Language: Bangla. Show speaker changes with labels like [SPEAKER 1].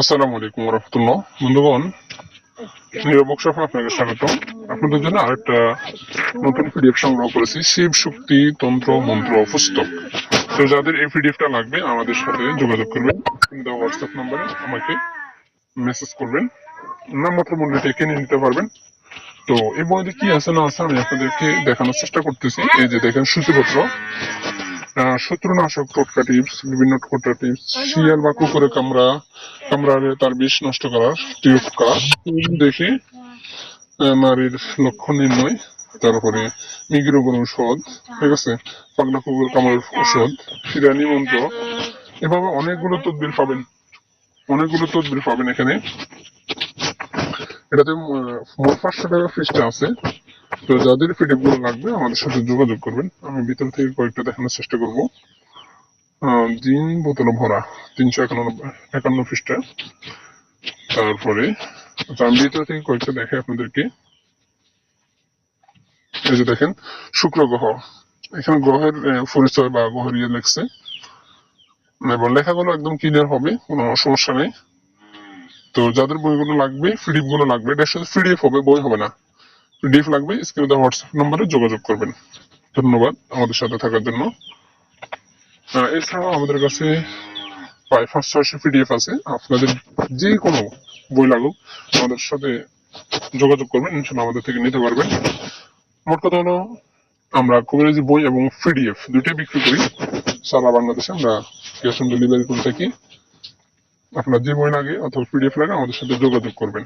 [SPEAKER 1] আসসালামু আলাইকুম রহমতুল্লাহ বন্ধুগণ নিরবক আপনাকে স্বাগত আপনাদের জন্য আরেকটা নতুন পিডিএফ সংগ্রহ করেছি, শিব শক্তি তন্ত্র, মন্ত্র, পুস্তক। তো যাদের এই পিডিএফটা লাগবে, আমাদের সাথে যোগাযোগ করবেন হোয়াটসঅ্যাপ নাম্বারে আমাকে মেসেজ করবেন। নামমাত্র মূল্যে কিনে নিতে পারবেন। তো এই বইতে কি আছে না আছে আমি আপনাদেরকে দেখানোর চেষ্টা করতেছি। এই যে দেখেন, সূচিপত্র। শত্রুনাশক টোটকা টিপস, বিভিন্ন টোটকা টিপস, শিয়াল বা কুকুরে কামড়া, কামড়ালে তার বিষ নষ্ট করার টিপকা দেখে নারীর লক্ষণ নির্ণয়, তারপরে মিগ্রোগর ঔষধ, ঠিক আছে? পাগলা কুকুর কামড়ের ঔষধ শিরানি মন্ত্র, এভাবে অনেকগুলো তদবির পাবেন, অনেকগুলো তদবির পাবেন এখানে। এটাতে মোট পাঁচশো টাকা ফিসটা আছে। তো যাদের পিডিএফগুলো লাগবে আমাদের সাথে যোগাযোগ করবেন। আমি ভিতর থেকে কয়েকটা দেখানোর চেষ্টা করব। জিন বোতলে ভরা তিনশো একান্ন একান্ন পৃষ্ঠা। তারপরে আচ্ছা, আমি ভিতর থেকে কয়েকটা দেখাই আপনাদেরকে। এই যে দেখেন শুক্র গ্রহ। এখানে গ্রহের পরিচয় বা গ্রহের ইয়ে লেখছে। এবং লেখাগুলো একদম ক্লিয়ার হবে কোনো সমস্যা নেই। তো যাদের বইগুলো লাগবে পিডিএফগুলো লাগবে এটা শুধু পিডিএফ হবে বই হবে না। পিডিএফ লাগবে স্ক্রিনে দেওয়া হোয়াটসঅ্যাপ নম্বরে যোগাযোগ করবেন। ধন্যবাদ আমাদের সাথে থাকার জন্য। এছাড়াও আমাদের কাছে প্রায় পাঁচ ছয়শো পিডিএফ আছে। আপনাদের যে কোনো বই লাগুক, আমাদের সাথে যোগাযোগ করবেন, ইনশাল্লাহ আমাদের থেকে নিতে পারবেন। মোট কথা হলো, আমরা কবিরাজি বই এবং পিডিএফ দুটোই বিক্রি করি। সারা বাংলাদেশে আমরা ক্যাশ অন ডেলিভারি করে থাকি। আপনার যে বই লাগে অথবা পিডিএফ লাগে, আমাদের সাথে যোগাযোগ করবেন।